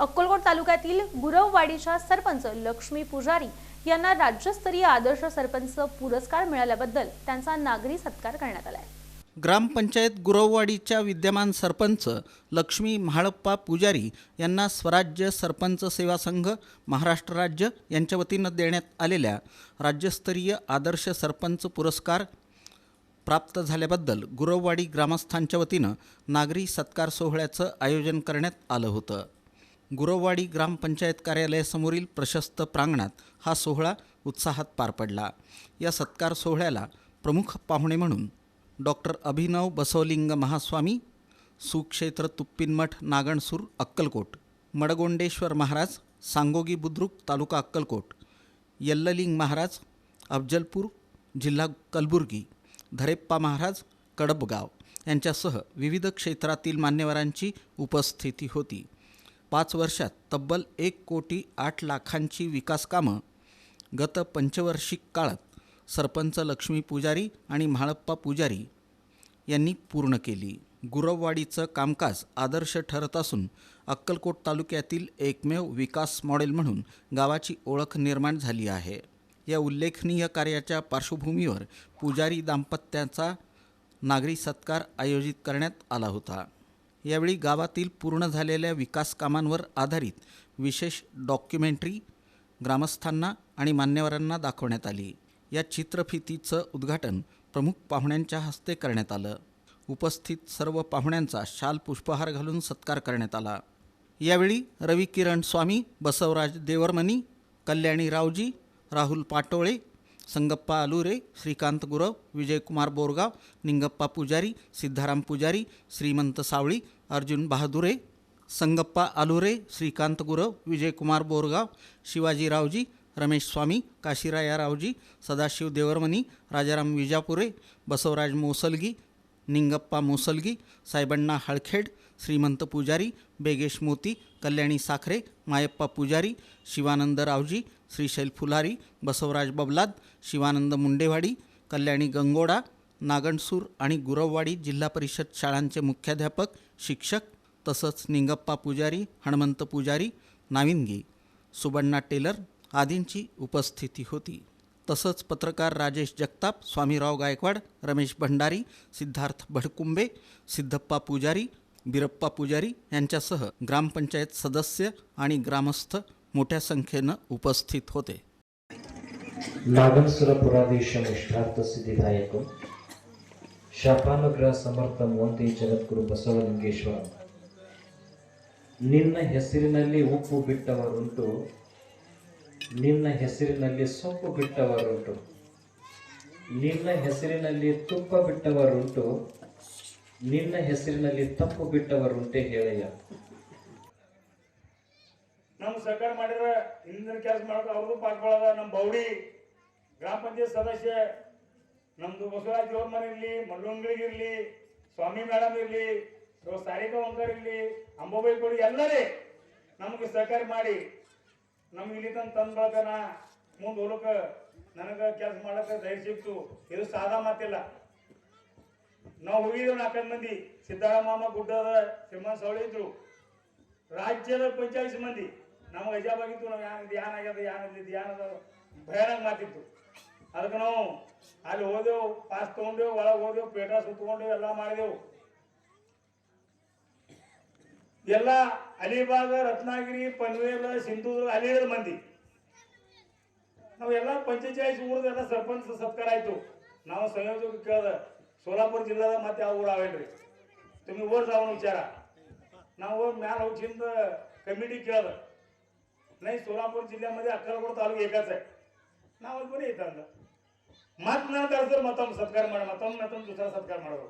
अक्कलकोट तालुक्यातील गुरववाडीच्या सरपंच लक्ष्मी पुजारी यांना राज्यस्तरीय आदर्श सरपंच पुरस्कार मिळाल्याबद्दल त्यांचा नागरी सत्कार करण्यात आलाय. ग्रामपंचायत गुरववाडीच्या विद्यमान सरपंच लक्ष्मी म्हाळप्पा पुजारी यांना स्वराज्य सरपंच सेवा संघ महाराष्ट्र राज्य यांच्या वतीनं देण्यात आलेल्या राज्यस्तरीय आदर्श सरपंच पुरस्कार प्राप्त झाल्याबद्दल गुरववाडी ग्रामस्थांच्या वतीनं नागरी सत्कार सोहळ्याचं आयोजन करण्यात आलं होतं. गुरववाडी ग्रामपंचायत कार्यालयासमोरील प्रशस्त प्रांगणात हा सोहळा उत्साहात पार पडला. या सत्कार सोहळ्याला प्रमुख पाहुणे म्हणून डॉक्टर अभिनव बसवलिंग महास्वामी सुक्षेत्र तुप्पिनमठ नागणसूर अक्कलकोट मडगोंडेश्वर महाराज सांगोगी बुद्रुक तालुका अक्कलकोट यल्ललिंग महाराज अफजलपूर जिल्हा कलबुर्गी धरेप्पा महाराज कडबगाव यांच्यासह विविध क्षेत्रातील मान्यवरांची उपस्थिती होती. पाच वर्षात तब्बल एक कोटी आठ लाखांची विकासकामं गत पंचवार्षिक काळात सरपंच लक्ष्मी पुजारी आणि म्हाळप्पा पुजारी यांनी पूर्ण केली. गुरववाडीचं कामकाज आदर्श ठरत असून अक्कलकोट तालुक्यातील एकमेव विकास मॉडेल म्हणून गावाची ओळख निर्माण झाली आहे. या उल्लेखनीय कार्याच्या पार्श्वभूमीवर पुजारी दाम्पत्याचा नागरी सत्कार आयोजित करण्यात आला होता. यावेळी गावातील पूर्ण झालेल्या विकास कामांवर आधारित विशेष डॉक्युमेंटरी ग्रामस्थांना आणि मान्यवरांना दाखवण्यात आली. या चित्रफितीचं उद्घाटन प्रमुख पाहुण्यांच्या हस्ते करण्यात आलं. उपस्थित सर्व पाहुण्यांचा शाल पुष्पहार घालून सत्कार करण्यात आला. यावेळी रवी किरण स्वामी बसवराज देवरमणी कल्याणी रावजी राहुल पाटोळे संगप्पा आलुरे श्रीकांत गुरव विजयकुमार बोरगाव निंगप्पा पुजारी सिद्धाराम पुजारी श्रीमंत सावळी अर्जुन बहादुरे संगप्पा आलुरे श्रीकांत गुरव विजयकुमार बोरगाव शिवाजी रावजी रमेश स्वामी काशीराया रावजी सदाशिव देवरमणी राजाराम विजापुरे बसवराज मोसलगी निंगप्पा मोसलगी सायबण्णा हळखेड श्रीमंत पुजारी बेगेश मोती कल्याणी साखरे मायप्पा पुजारी शिवानंद रावजी श्रीशैल फुलारी बसवराज बबलाद शिवानंद मुंडेवाडी कल्याणी गंगोडा नागणसूर आणि गुरववाडी जिल्हा परिषद शाळांचे मुख्याध्यापक शिक्षक तसंच निंगप्पा पुजारी हणमंत पुजारी नाविनगी सुबण्णा टेलर आदींची उपस्थिती होती. तसंच पत्रकार राजेश जगताप स्वामीराव गायकवाड रमेश भंडारी सिद्धार्थ भडकुंबे सिद्धप्पा पुजारी बिरप्पा पुजारी यांच्यासह ग्रामपंचायत सदस्य आणि ग्रामस्थ मोठ्या संख्येनं उपस्थित होते ನಾಗನ್ಸುರ ಪುರಾಧೀಶ ಇಷ್ಟಾರ್ಥ ಸಿದ್ಧಿದಾಯಕ ಶಾಪಾನುಗ್ರಹ ಸಮರ್ಥ ಮೋಂತಿ ಜಗದ್ಗುರು ಬಸವಲಿಂಗೇಶ್ವರ ನಿನ್ನ ಹೆಸರಿನಲ್ಲಿ ಉಪ್ಪು ಬಿಟ್ಟವರುಂಟು ನಿನ್ನ ಹೆಸರಿನಲ್ಲಿ ಸೊಪ್ಪು ಬಿಟ್ಟವರುಂಟು ನಿನ್ನ ಹೆಸರಿನಲ್ಲಿ ತುಪ್ಪ ಬಿಟ್ಟವರುಂಟು ನಿನ್ನ ಹೆಸರಿನಲ್ಲಿ ತಪ್ಪು ಬಿಟ್ಟವರುಂಟೆ ಹೇಳಯ್ಯ ಸರ್ಕಾರ ಮಾಡಿದ್ರೆ ಹಿಂದಿನ ಕೆಲಸ ಮಾಡೋದು ಅವ್ರದ್ದು ಪಾಲ್ಗೊಳ್ಳೋದ ನಮ್ಮ ಬೌಡಿ ಗ್ರಾಮ ಪಂಚಾಯತ್ ಸದಸ್ಯ, ನಮ್ದು ಬಸವರಾಜ್ ದೇವ್ರ ಮನೆ ಇರ್ಲಿ, ಸ್ವಾಮಿ ಮೇಡಮ್ ಇರ್ಲಿ ಸಾರಿಕಾ ಓಂಕರ್ ಇರ್ಲಿ ಅಂಬಾಬೈ ಕೊಡಿ ಎಲ್ಲರೇ ನಮಗೆ ಸಹಕಾರ ಮಾಡಿ, ನಮ್ಗೆ ಇಲ್ಲಿ ತಂದು ತಂದ್ ಬಳಕನ ಮುಂದೆ ಹೋಲಕ ನನಗೆ ಕೆಲಸ ಮಾಡಕ್ಕೆ ಧೈರ್ಯ ಸಿಕ್ತು. ಇದು ಸಾದಾ ಮಾತಿಲ್ಲ. ನಾವು ಹೋಗಿದ್ದೇವೆ ನಾಲ್ಕೈದು ಮಂದಿ. ಸಿದ್ದರಾಮ ಗುಡ್ಡದ ಶ್ರೀಮಂತ ಸವಳಿ ಇದ್ರು. ರಾಜ್ಯದ ಪಂಚಾಯತ್ ಮಂದಿ ನಮಗೆ ಅಜಾಬಾಗಿತ್ತು ನಾವು ಯಾನ್ ಇದು ಯಾನ್ ಆಗ್ಯದ ಯಾನ್ ಇದು ಯಾನ್ ಅದ ಭಯಾನಕ ಮಾತಿತ್ತು ಅದಕ್ಕೆ ನಾವು ಅಲ್ಲಿ ಹೋದೆವು ಪಾಸ್ ತಗೊಂಡೆವು ಒಳಗೆ ಹೋದೆವು ಪೇಟ ಸುತ್ತಕೊಂಡೆವು ಎಲ್ಲ ಮಾಡಿದೆವು ಎಲ್ಲ ಅಲಿಬಾಗ ರತ್ನಾಗಿರಿ ಪನ್ವೇಲ ಸಿಂಧೂರು ಅಲಿದ ಮಂದಿ ನಾವೆಲ್ಲ ಪಂಚಾಯತ್ ಊರದೆಲ್ಲ ಸರ್ಪಂಚ ಸತ್ಕಾರ ಆಯ್ತು ನಾವು ಸಂಯೋಜಕ ಕೇಳ್ದ ಸೋಲಾಪುರ ಜಿಲ್ಲಾದ ಮತ್ತೆ ಯಾವ ಊರು ಅವೇನ್ರಿ तुम्ही वर जाऊन विचारा ನಾವು ಮ್ಯಾಲ ಹೋಗಿಂದ कमिटी केलं नाही सोलापूर जिल्ह्यामध्ये अक्कलकोट तालुका एकाच आहे. नावात पण येतात मत ना तर मतम सत्कार म्हणा मतम नतम दुसरा सत्कार माडव